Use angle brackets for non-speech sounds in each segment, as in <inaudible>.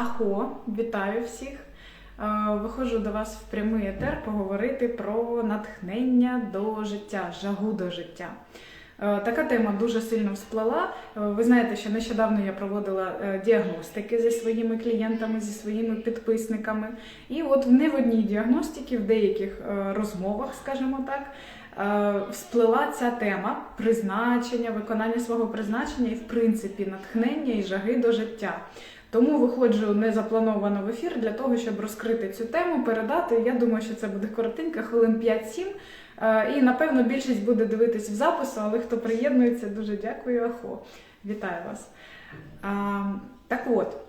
Ахо, вітаю всіх! Е, Виходжу до вас в прямий етер поговорити про натхнення до життя, жагу до життя. Е, Така тема дуже сильно всплала. Е, Ви знаєте, що нещодавно я проводила діагностики зі своїми клієнтами, зі своїми підписниками. І от не в одній діагностиці, в деяких розмовах, скажімо так, всплила ця тема призначення, виконання свого призначення і, в принципі, натхнення і жаги до життя. Тому виходжу незаплановано в ефір для того, щоб розкрити цю тему, передати. Я думаю, що це буде коротенька, хвилин 5-7. Е, І напевно більшість буде дивитись в запису, але хто приєднується, дуже дякую. Ахо. Вітаю вас. Так от.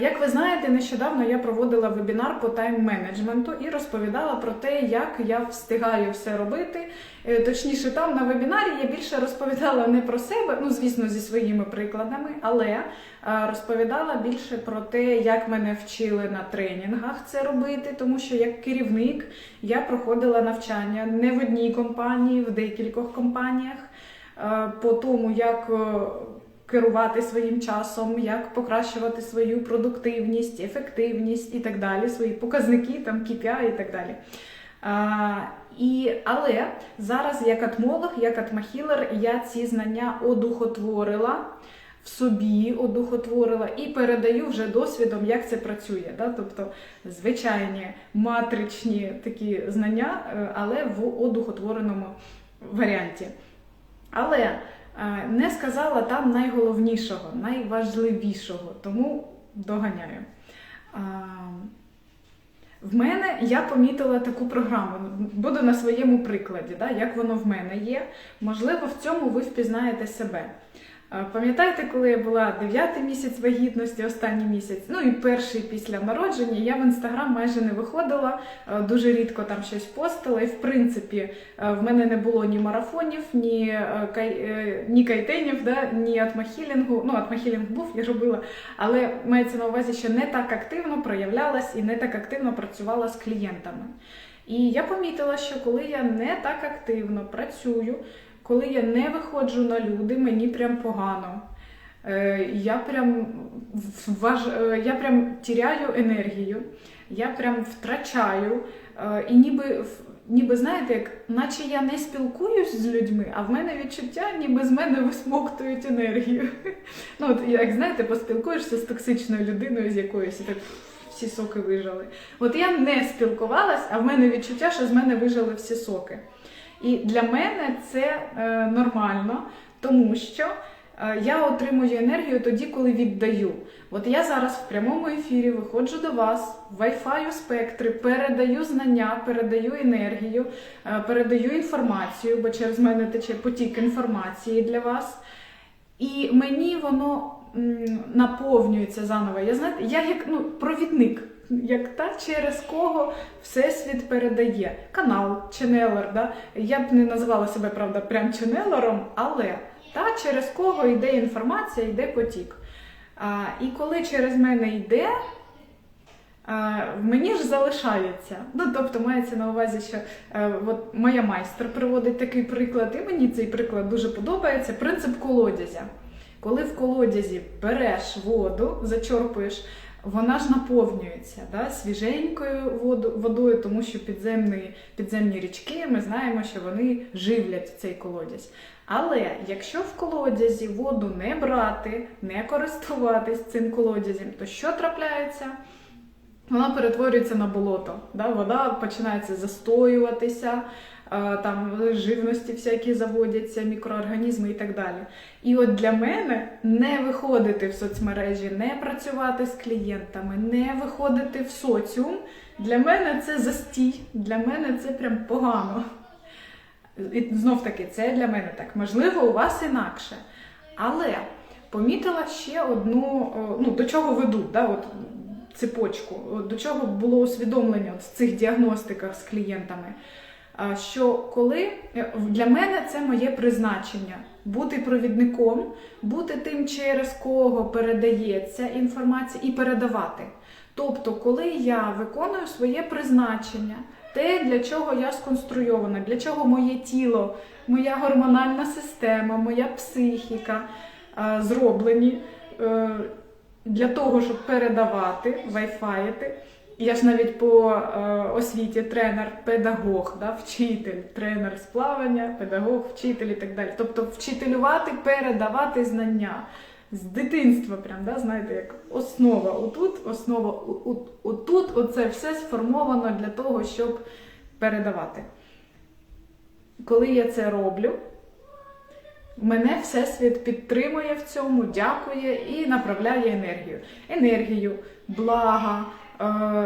Як ви знаєте, нещодавно я проводила вебінар по тайм-менеджменту і розповідала про те, як я встигаю все робити. Е, Точніше, там на вебінарі я більше розповідала не про себе, ну звісно, зі своїми прикладами, але е, розповідала більше про те, як мене вчили на тренінгах це робити, тому що як керівник я проходила навчання не в одній компанії, в декількох компаніях е, по тому, як керувати своїм часом, як покращувати свою продуктивність, ефективність і так далі, свої показники, там KPI і так далі. А, і, але зараз, як атмолог, як атмахілер, я ці знання одухотворила в собі, одухотворила і передаю вже досвідом, як це працює. Да? Тобто звичайні матричні такі знання, е, але в одухотвореному варіанті. Але не сказала там найголовнішого, найважливішого, тому доганяю. В мене я помітила таку програму. Буду на своєму прикладі, да, як воно в мене є. Можливо, в цьому ви впізнаєте себе. Пам'ятаєте, коли я була 9 місяць вагітності, останній місяць, ну і перший після народження, я в інстаграм майже не виходила, е, дуже рідко там щось постила. І в принципі, е, в мене не було ні марафонів, ні е, кай, ні кайтенів, да, ні атмахілінгу. Ну, атмахілінг був, я робила, але мається на увазі, що не так активно проявлялась і не так активно працювала з клієнтами. І я помітила, що коли я не так активно працюю, коли я не виходжу на люди, мені прям погано. Е, Я прям важ... е, я прям тіряю енергію, я прям втрачаю. е, І ніби, ніби знаєте, як наче я не спілкуюсь з людьми, а в мене відчуття, ніби з мене висмоктують енергію. <laughs> Ну, от, як знаєте, поспілкуєшся з токсичною людиною, з якоюсь так всі соки вижали. От я не спілкувалась, а в мене відчуття, що з мене вижали всі соки. І для мене це е, нормально, тому що е, я отримую енергію тоді, коли віддаю. От я зараз в прямому ефірі виходжу до вас, Wi-Fi спектри, передаю знання, передаю енергію, е, передаю інформацію, бо через мене тече потік інформації для вас. І мені воно м, наповнюється заново. Я знаєте, я як ну, провідник, як та, через кого Всесвіт передає. Канал, ченелер. Да? Я б не називала себе, правда, прям ченелером, але та, через кого йде інформація, йде потік. А, і коли через мене йде, а, мені ж залишається. Ну, тобто, мається на увазі, що е, от моя майстер приводить такий приклад, і мені цей приклад дуже подобається. Принцип колодязя. Коли в колодязі береш воду, зачорпуєш, вона ж наповнюється да, свіженькою водою, тому що підземні, підземні річки, ми знаємо, що вони живлять цей колодязь. Але якщо в колодязі воду не брати, не користуватись цим колодязем, то що трапляється? Вона перетворюється на болото. Да? Вода починається застоюватися, там живності всякі заводяться, мікроорганізми і так далі. І от для мене не виходити в соцмережі, не працювати з клієнтами, не виходити в соціум. Для мене це застій, для мене це прям погано. І знов таки, це для мене так. Можливо, у вас інакше. Але помітила ще одну, ну до чого веду, да, от, цепочку, до чого було усвідомлення от в цих діагностиках з клієнтами. Що коли е, для мене це моє призначення бути провідником, бути тим, через кого передається інформація, і передавати. Тобто, коли я виконую своє призначення, те, для чого я сконструйована, для чого моє тіло, моя гормональна система, моя психіка е, зроблені. е, для того, щоб передавати, вайфаїти. Я ж навіть по е, освіті тренер, педагог, да, вчитель, тренер з плавання, педагог, вчитель і так далі. Тобто вчителювати, передавати знання з дитинства, прям, да, знаєте, як основа отут, основа отут, оце все сформовано для того, щоб передавати. Коли я це роблю, мене Всесвіт підтримує в цьому, дякує і направляє енергію. Енергію, блага,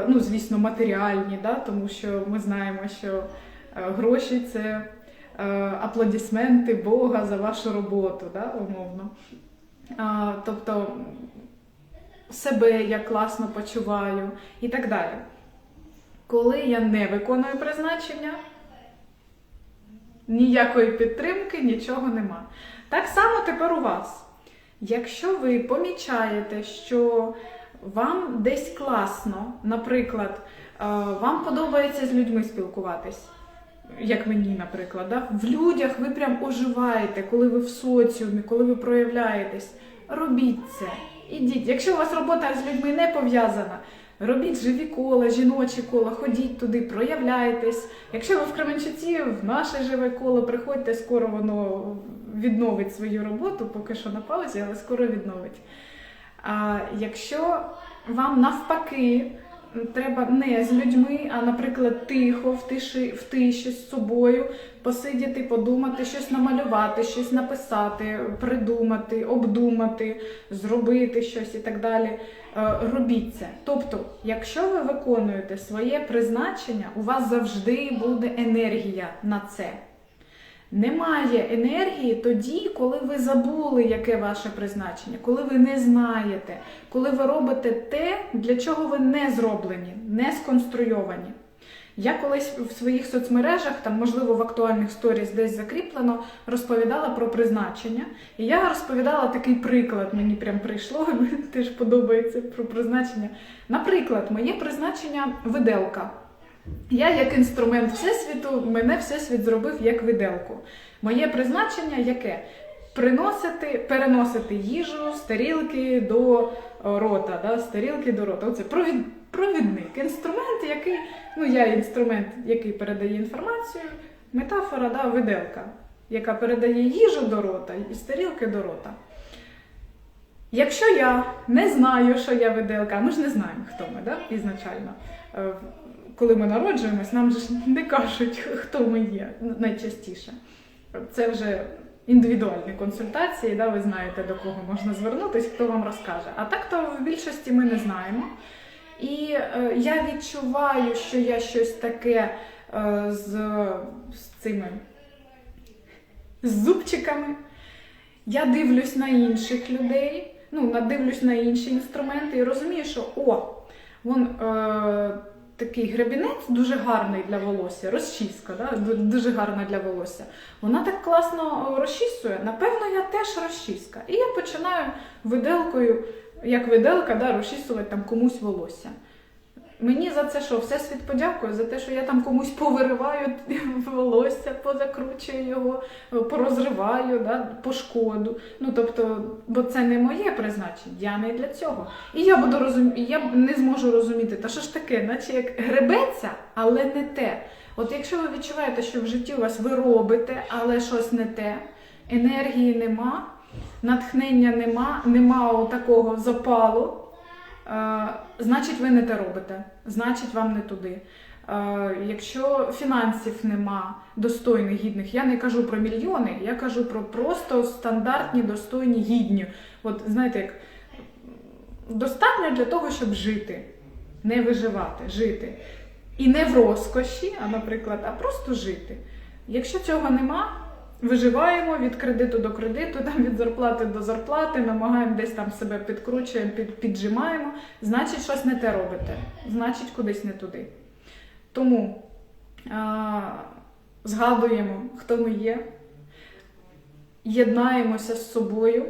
ну, звісно, матеріальні, да, тому що ми знаємо, що е, гроші це е, аплодисменти Бога за вашу роботу, да, умовно. Тобто себе я класно почуваю і так далі. Коли я не виконую призначення, ніякої підтримки, нічого нема. Так само тепер у вас. Якщо ви помічаєте, що вам десь класно, наприклад, е, вам подобається з людьми спілкуватись, як мені, наприклад, да? в людях ви прям оживаєте, коли ви в соціумі, коли ви проявляєтесь, робіть це. Ідіть. Якщо у вас робота з людьми не пов'язана, робіть живі кола, жіночі кола, ходіть туди, проявляйтесь. Якщо ви в Кременчуці, в наше живе коло, приходьте, скоро воно відновить свою роботу, поки що на паузі, але скоро відновить. А якщо вам навпаки треба не з людьми, а, наприклад, тихо, в тиші, в тиші з собою посидіти, подумати, щось намалювати, щось написати, придумати, обдумати, зробити щось і так далі. е, Робіть це. Тобто, якщо ви виконуєте своє призначення, у вас завжди буде енергія на це. Немає енергії тоді, коли ви забули, яке ваше призначення, коли ви не знаєте, коли ви робите те, для чого ви не зроблені, не сконструйовані. Я колись в своїх соцмережах, там, можливо, в актуальних сторіс десь закріплено, розповідала про призначення. І я розповідала такий приклад, мені прям прийшло, <laughs> мені теж подобається про призначення. Наприклад, моє призначення виделка. Я як інструмент Всесвіту, мене Всесвіт зробив як виделку. Моє призначення яке? Приносити, переносити їжу з тарілки до е, рота, да, з тарілки до рота. Оце провід, провідник, інструмент, який, ну я інструмент, який передає інформацію, метафора, да, виделка, яка передає їжу до рота і з тарілки до рота. Якщо я не знаю, що я виделка, ми ж не знаємо, хто ми, да, ізначально. Е, Коли ми народжуємось, нам ж не кажуть, хто ми є найчастіше. Це вже індивідуальні консультації, да, ви знаєте, до кого можна звернутися, хто вам розкаже. А так то в більшості ми не знаємо. І е, я відчуваю, що я щось таке е, з, з цими з зубчиками. Я дивлюсь на інших людей, ну, надивлюсь на інші інструменти і розумію, що о, вон е, такий гребінець дуже гарний для волосся, розчіска, да? дуже гарна для волосся. Вона так класно е, розчісує. Напевно, я теж розчіска. І я починаю виделкою, як виделка, да, розчісувати там комусь волосся. Мені за це що, всесвіт подякує за те, що я там комусь повириваю <laughs> волосся, позакручую його, порозриваю, да, пошкоду. Ну тобто, бо це не моє призначення, я не для цього. І я буду розум... я не зможу розуміти, та що ж таке, наче як гребеться, але не те. От якщо ви відчуваєте, що в житті у вас ви робите, але щось не те, енергії нема, натхнення нема, нема такого запалу. Значить, ви не те робите, значить, вам не туди. Якщо фінансів нема достойних, гідних, я не кажу про мільйони, я кажу про просто стандартні, достойні, гідні. От знаєте, як достатньо для того, щоб жити, не виживати, жити. І не в розкоші, а, наприклад, а просто жити. Якщо цього нема, виживаємо від кредиту до кредиту, там від зарплати до зарплати, намагаємо десь там себе підкручуємо, під, піджимаємо, значить, щось не те робите, значить, кудись не туди. Тому а, згадуємо, хто ми є, єднаємося з собою,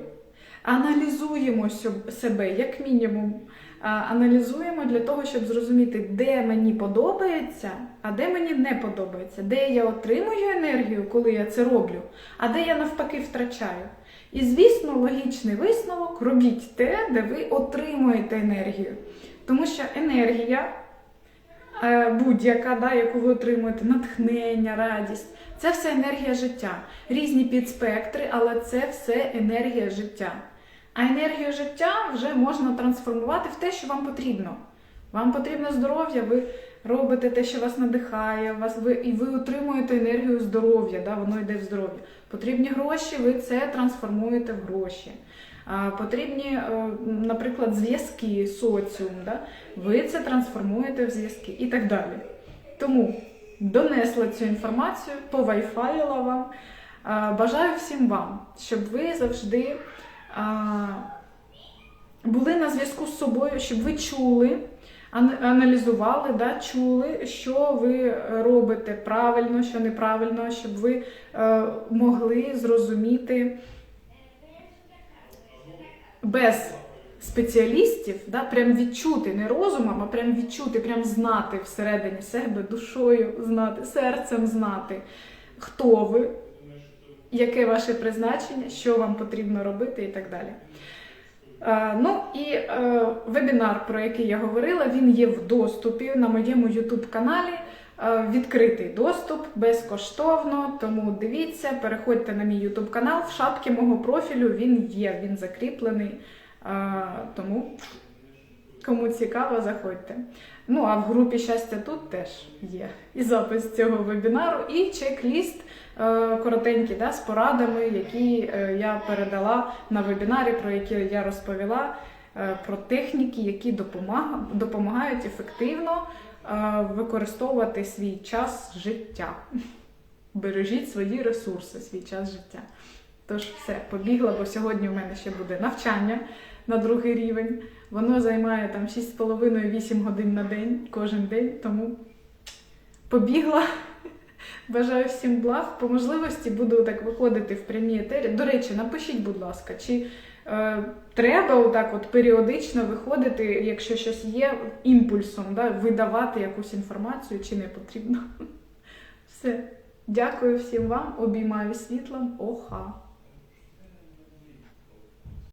аналізуємо себе, як мінімум, аналізуємо для того, щоб зрозуміти, де мені подобається, а де мені не подобається, де я отримую енергію, коли я це роблю, а де я навпаки втрачаю. І, звісно, логічний висновок робіть те, де ви отримуєте енергію. Тому що енергія е, будь-яка, да, яку ви отримуєте, натхнення, радість, це все енергія життя. Різні підспектри, але це все енергія життя. А енергію життя вже можна трансформувати в те, що вам потрібно. Вам потрібно здоров'я, ви робите те, що вас надихає, вас ви, і ви отримуєте енергію здоров'я, да, воно йде в здоров'я. Потрібні гроші, ви це трансформуєте в гроші. А, потрібні, е, наприклад, зв'язки, соціум, да, ви це трансформуєте в зв'язки і так далі. Тому донесла цю інформацію, повайфаїла вам. Бажаю всім вам, щоб ви завжди були на зв'язку з собою, щоб ви чули, аналізували, да, чули, що ви робите правильно, що неправильно, щоб ви е, могли зрозуміти без спеціалістів, да, прям відчути не розумом, а прям відчути, прям знати всередині себе, душою знати, серцем знати, хто ви, яке ваше призначення, що вам потрібно робити і так далі. Е, Ну і е, вебінар, про який я говорила, він є в доступі на моєму YouTube каналі. Е, Відкритий доступ безкоштовно. Тому дивіться, переходьте на мій YouTube канал. В шапці мого профілю він є, він закріплений. Тому кому цікаво, заходьте. Ну а в групі щастя тут теж є і запис цього вебінару, і чек-ліст е, коротенький да, з порадами, які е, я передала на вебінарі, про які я розповіла, е, про техніки, які допомага- допомагають ефективно використовувати свій час життя. Бережіть свої ресурси, свій час життя. Тож все, побігла, бо сьогодні в мене ще буде навчання на другий рівень. Воно займає там 6,5-8 годин на день кожен день, тому побігла. <laughs> Бажаю всім благ. По можливості буду так виходити в прямі етері. До речі, напишіть, будь ласка, чи е, треба отак от періодично виходити, якщо щось є, імпульсом, да, видавати якусь інформацію, чи не потрібно. <laughs> Все. Дякую всім вам, обіймаю світлом. Оха!